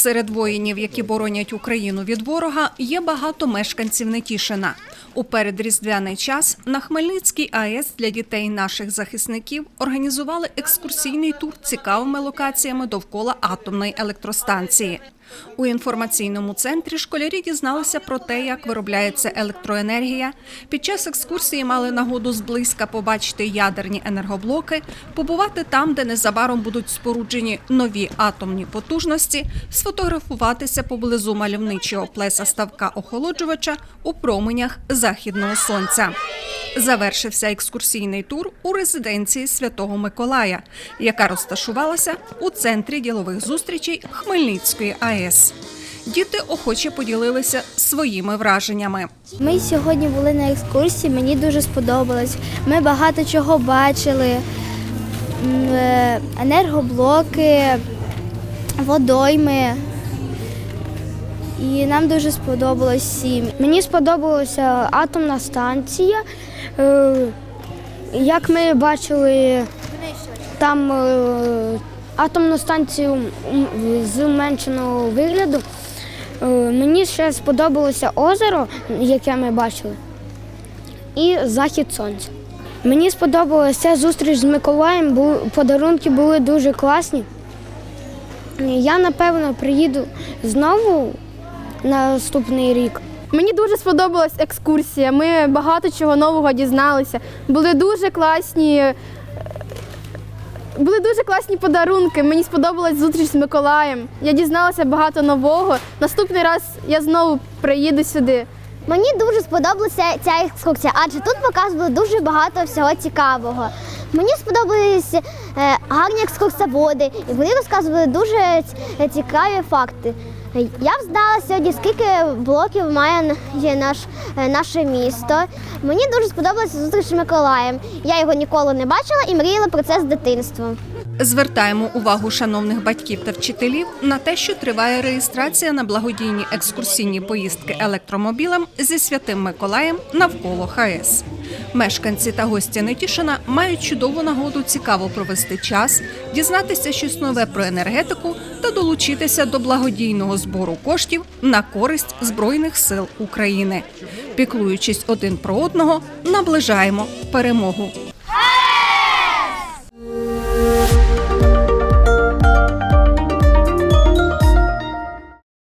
Серед воїнів, які боронять Україну від ворога, є багато мешканців Нетішина. У передріздвяний час на Хмельницькій АЕС для дітей наших захисників організували екскурсійний тур цікавими локаціями довкола атомної електростанції. У інформаційному центрі школярі дізналися про те, як виробляється електроенергія. Під час екскурсії мали нагоду зблизька побачити ядерні енергоблоки, побувати там, де незабаром будуть споруджені нові атомні потужності, сфотографуватися поблизу мальовничого плеса ставка охолоджувача у променях західного сонця. Завершився екскурсійний тур у резиденції Святого Миколая, яка розташувалася у центрі ділових зустрічей Хмельницької АЕС. Діти охоче поділилися своїми враженнями. Ми сьогодні були на екскурсії, мені дуже сподобалось. Ми багато чого бачили: е, енергоблоки, водойми. І нам дуже сподобалось всім. Мені сподобалася атомна станція. Е, Як ми бачили, там е, атомну станцію зменшеного вигляду. Е, Мені ще сподобалося озеро, яке ми бачили, і захід сонця. Мені сподобалася зустріч з Миколаєм, подарунки були дуже класні. Я, напевно, приїду знову наступний рік. Мені дуже сподобалась екскурсія. Ми багато чого нового дізналися. Були дуже класні. е, Були дуже класні подарунки. Мені сподобалась зустріч з Миколаєм. Я дізналася багато нового. Наступний раз я знову приїду сюди. Мені дуже сподобалася ця екскурсія, адже тут показували дуже багато всього цікавого. Мені сподобалися е, гарні екскурсоводи, і вони розказували дуже цікаві факти. Я взнала сьогодні, скільки блоків має наш, е, наше місто. Мені дуже сподобалася зустріч з Миколаєм. Я його ніколи не бачила і мріяла про це з дитинства. Звертаємо увагу шановних батьків та вчителів на те, що триває реєстрація на благодійні екскурсійні поїздки електромобілем зі святим Миколаєм навколо ХАЕС. Мешканці та гості Нетішина мають чудову нагоду цікаво провести час, дізнатися щось нове про енергетику та долучитися до благодійного збору коштів на користь Збройних сил України. Піклуючись один про одного, наближаємо перемогу.